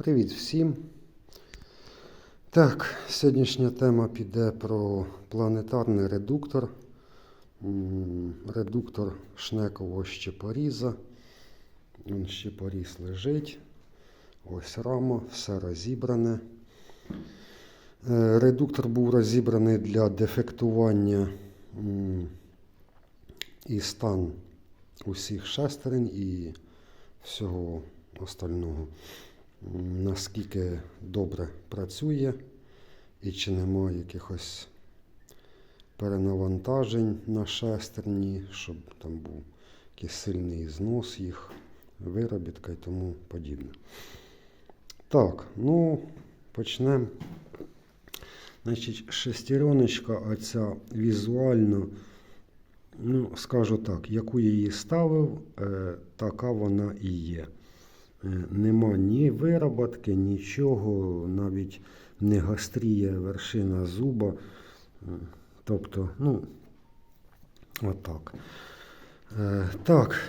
Привіт всім. Так, сьогоднішня тема піде про планетарний редуктор. Редуктор шнекового щепоріза. Він щепоріз лежить. Ось рама, все розібране. Е, Редуктор був розібраний для дефектування і стан усіх шестерень і всього остального. Наскільки добре працює і чи немає якихось перенавантажень на шестерні, щоб там був якийсь сильний знос їх, виробітка і тому подібне. Так, ну почнемо. Значить, шестереночка оця візуально, ну, скажу так, яку я її ставив, е, така вона і є. Е, Нема ні вироботки, нічого, навіть не гастріє вершина зуба. Е, Тобто, ну, отак. Е, Так,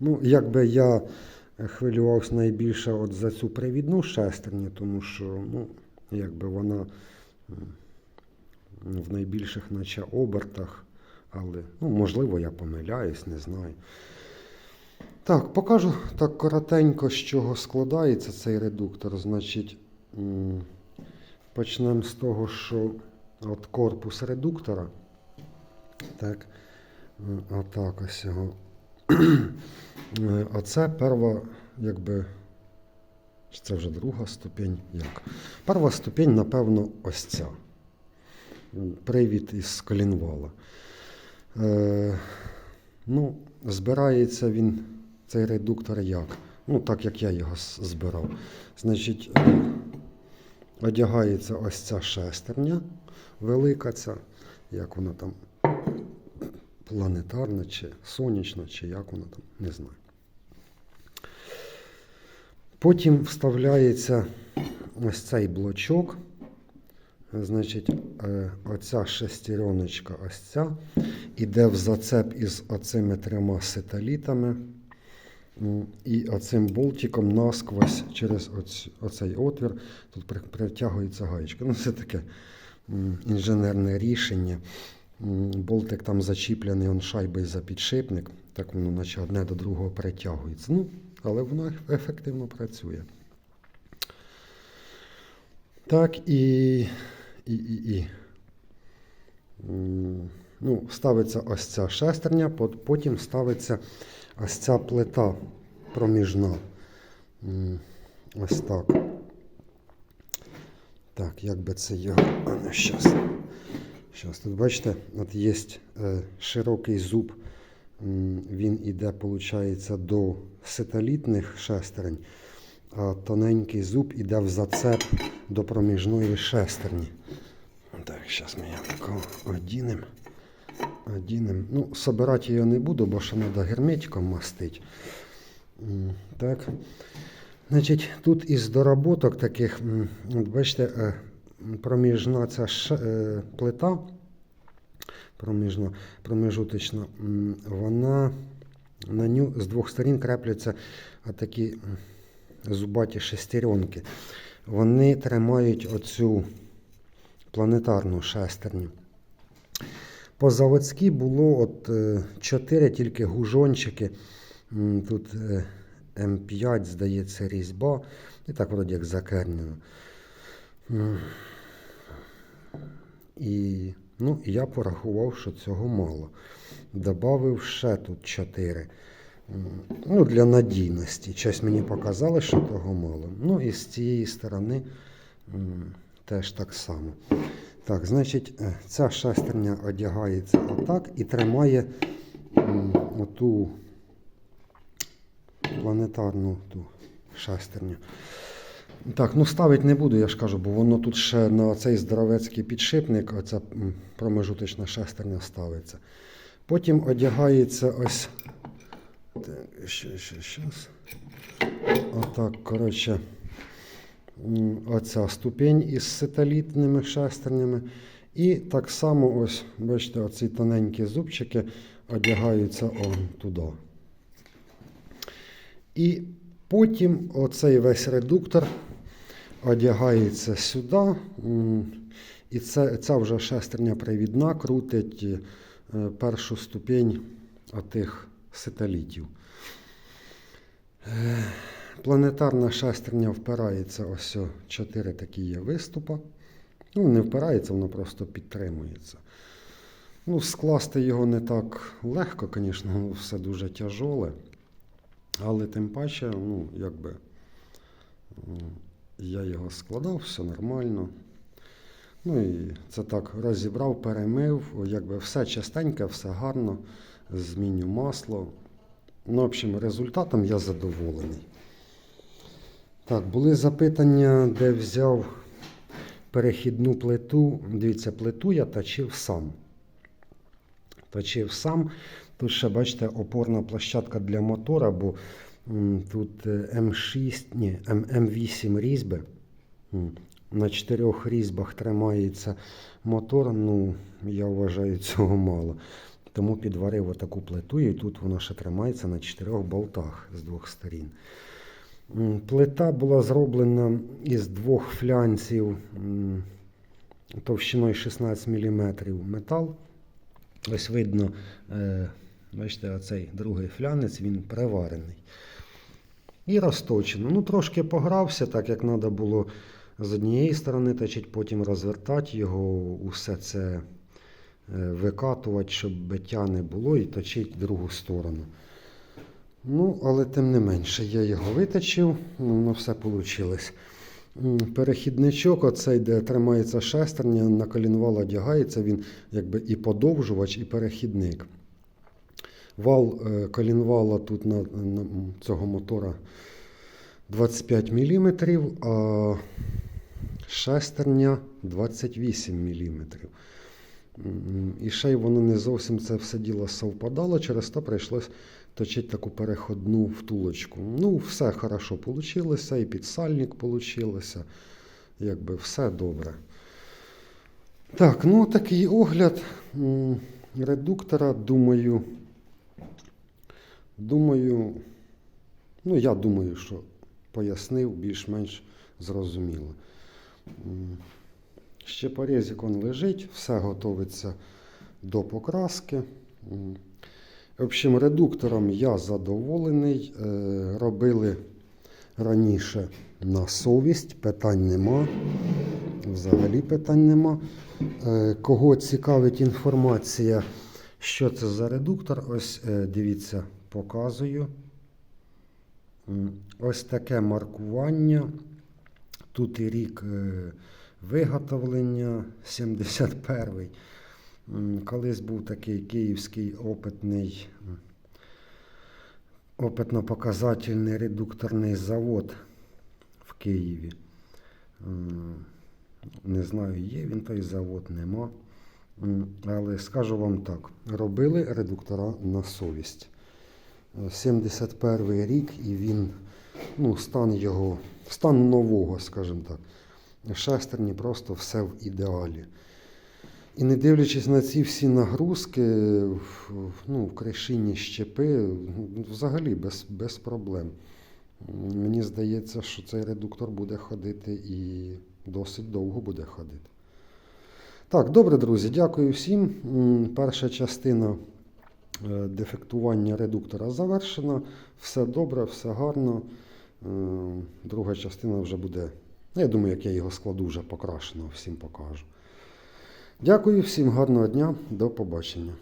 ну, якби я хвилювався найбільше от за цю привідну шестерню, тому що, ну, якби вона в найбільших наче обертах, але, ну, можливо, я помиляюсь, не знаю. Так, покажу так коротенько, з чого складається цей редуктор. Значить, почнемо з того, що от корпус редуктора. Так, отак ось його. Е, Оце перша, якби. Це вже друга ступінь. Як? Перша ступінь, напевно, ось ця. Привід із колінвала. Е, ну, збирається він, цей редуктор як? Ну, так як я його збирав. Значить, е, одягається ось ця шестерня, велика ця, як вона там, планетарна чи сонячна, чи як вона там, не знаю. Потім вставляється ось цей блочок. Значить, е, оця шестереночка, ось ця, іде в зацеп із оцими трьома сеталітами. І оцим болтиком насквозь через оць, оцей отвір тут притягується гаєчка. Ну, це таке інженерне рішення. Болтик там зачіплений он шайбою за підшипник, так воно наче одне до другого перетягується. Ну, але воно ефективно працює. Так, і, і, і, і. Ну, ставиться ось ця шестерня, потім ставиться ось ця плита проміжна. Ось так. Так, як би це його. Щас. Щас. Тут бачите, от є е, широкий зуб. Він іде, виходить, до сеталітних шестерень, а тоненький зуб іде в зацеп до проміжної шестерні. Так, зараз ми його одінемо. Одінем. Ну, собирати я не буду, бо ще треба герметиком мастити. Так. Значить, тут із доработок таких, от бачите, е, проміжна ця е, плита, проміжна, промежуточна, вона на ню з двох сторін крепляться такі зубаті шестеренки. Вони тримають оцю планетарну шестерню. По заводськи було от е, 4 тільки гужончики. Тут е, М5, здається, різьба. І так вроді як закернено. І ну, я порахував, що цього мало. Добавив ще тут 4. Ну, для надійності. Щось мені показали, що того мало. Ну і з цієї сторони теж так само. Так, значить, е, ця шестерня одягається отак і тримає оту планетарну ту шестерню. Так, ну ставити не буду, я ж кажу, бо воно тут ще на цей здоровецький підшипник, оця промежуточна шестерня ставиться. Потім одягається ось. Ще. Отак, коротше. Оця ступінь із сеталітними шестернями. І так само, ось, бачите, оці тоненькі зубчики одягаються он туди. І Потім оцей весь редуктор одягається сюди. І це, ця вже шестерня привідна крутить е, першу ступінь отих сателітів. Планетарна шестерня впирається ось чотири такі є виступа. Ну, не впирається, воно просто підтримується. Ну, скласти його не так легко, звісно, все дуже тяжоле. Але тим паче, ну, якби я його складав, все нормально. Ну і це так розібрав, перемив, якби все частеньке, все гарно, зміню масло. Ну, в общем, результатом я задоволений. Так, були запитання, де взяв перехідну плиту. Дивіться, плиту я точив сам. Точив сам. Тут ще, бачите, опорна площадка для мотора, бо тут е, М6, ні, М- М8 різьби. На чотирьох різьбах тримається мотор. Ну, я вважаю, цього мало. Тому підварив отаку плиту, і тут вона ще тримається на чотирьох болтах з двох сторін. Плита була зроблена із двох флянців товщиною 16 мм метал. Ось видно, е, бачите, оцей другий флянець, він приварений. І розточено. Ну, трошки погрався, так як треба було з однієї сторони точити, потім розвертати його, усе це е, викатувати, щоб биття не було, і точити другу сторону. Ну, але тим не менше, я його виточив, воно все вийшло. Перехідничок, оцей, де тримається шестерня, на колінвал одягається, він якби і подовжувач, і перехідник. Вал е, колінвала тут на, на цього мотора 25 мм, а шестерня 28 мм. І ще й воно не зовсім це все діло совпадало, через то прийшлось точити таку переходну втулочку. Ну, все хорошо вийшло, і підсальник вийшло. Якби все добре. Так, ну такий огляд редуктора, думаю. Думаю, ну я думаю, що пояснив більш-менш зрозуміло. М, Ще порізик он лежить, все готовиться до покраски. В общем, редуктором я задоволений. Е, Робили раніше на совість, питань нема. Взагалі питань нема. Е, Кого цікавить інформація, що це за редуктор, ось е, дивіться, показую. Ось таке маркування. Тут і рік виготовлення 71-й. Колись був такий київський опитний, опитно-показательний редукторний завод в Києві. Не знаю, є він той завод, нема. Але скажу вам так: робили редуктора на совість. Е, 71 рік, і він, ну, стан його, стан нового, скажімо так. Шестерні просто все в ідеалі. І не дивлячись на ці всі нагрузки, ну, в кришині щепи, взагалі без, без проблем. Мені здається, що цей редуктор буде ходити і досить довго буде ходити. Так, добре, друзі, дякую всім. Перша частина е, дефектування редуктора завершена. Все добре, все гарно. Е, Друга частина вже буде. Ну, Я думаю, як я його складу, вже покрашено, всім покажу. Дякую всім, гарного дня, до побачення.